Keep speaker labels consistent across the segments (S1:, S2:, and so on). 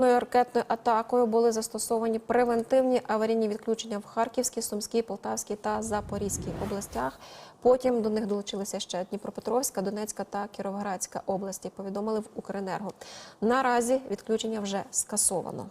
S1: Ракетною атакою були застосовані превентивні аварійні відключення в Харківській, Сумській, Полтавській та Запорізькій областях. Потім до них долучилися ще Дніпропетровська, Донецька та Кіровоградська області. Повідомили в Укренерго. Наразі відключення вже скасовано.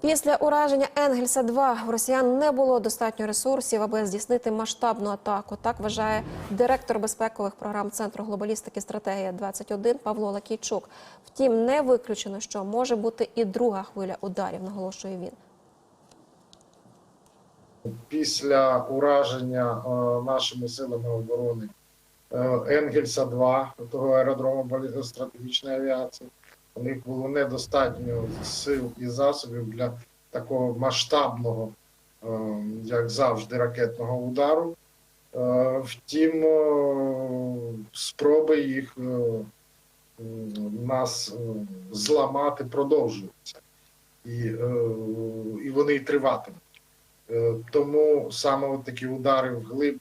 S1: Після ураження Енгельса 2 у росіян не було достатньо ресурсів, аби здійснити масштабну атаку. Так вважає директор безпекових програм Центру глобалістики стратегія 21 Павло Лакійчук. Втім, не виключено, що може бути і друга хвиля ударів, наголошує він.
S2: після ураження е, нашими силами оборони е, Енгельса 2 того аеродрому стратегічної авіації. У них було недостатньо сил і засобів для такого масштабного, е, як завжди, ракетного удару. Е, Втім, е, спроби їх нас зламати продовжуються, і, і вони й триватимуть. Тому саме такі удари в глиб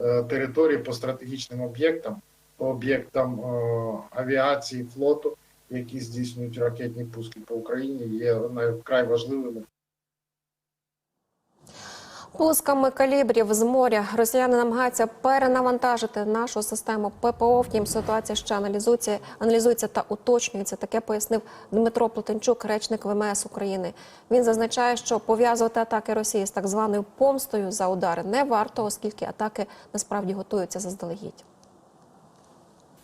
S2: е, території по стратегічним об'єктам, по об'єктам авіації, флоту, які здійснюють ракетні пуски по Україні, є вкрай важливими.
S1: Пусками калібрів з моря росіяни намагаються перенавантажити нашу систему ППО. Втім, ситуація ще аналізується, аналізується та уточнюється. Таке пояснив Дмитро Плотенчук, речник ВМС України. Він зазначає, що пов'язувати атаки Росії з так званою помстою за удари не варто, оскільки атаки насправді готуються заздалегідь.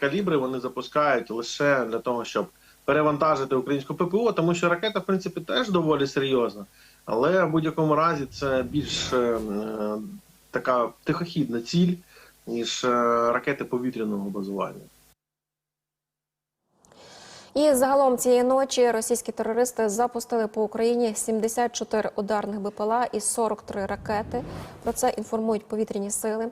S3: Калібри вони запускають лише для того, щоб перевантажити українську ППО, тому що ракета, в принципі, теж доволі серйозна. Але в будь-якому разі це більш е, е, така тихохідна ціль, ніж е, ракети повітряного базування.
S1: І загалом цієї ночі російські терористи запустили по Україні 74 ударних БПЛА і 43 ракети. Про це інформують повітряні сили.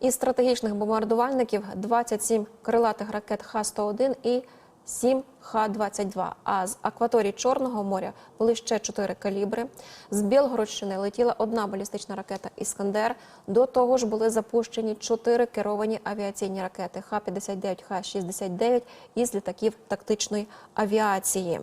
S1: Із стратегічних бомбардувальників 27 крилатих ракет Х-101 і 7 Х-22. А з акваторії Чорного моря були ще 4 калібри. З Білгородщини летіла одна балістична ракета Іскандер. До того ж були запущені 4 керовані авіаційні ракети Х-59, Х-69 із літаків тактичної авіації.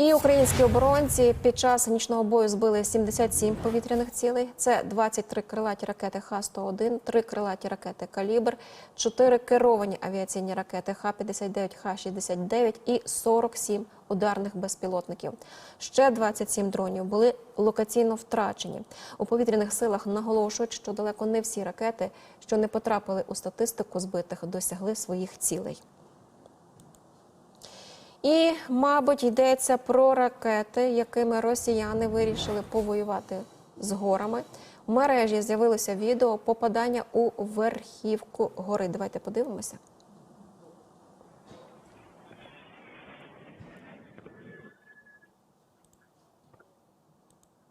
S1: І українські оборонці під час нічного бою збили 77 повітряних цілей. Це 23 крилаті ракети Х-101, 3 крилаті ракети «Калібр», 4 керовані авіаційні ракети Х-59, Х-69 і 47 ударних безпілотників. Ще 27 дронів були локаційно втрачені. У повітряних силах наголошують, що далеко не всі ракети, що не потрапили у статистику збитих, досягли своїх цілей. І, мабуть, йдеться про ракети, якими росіяни вирішили повоювати з горами. В мережі з'явилося відео попадання у верхівку гори. Давайте подивимося.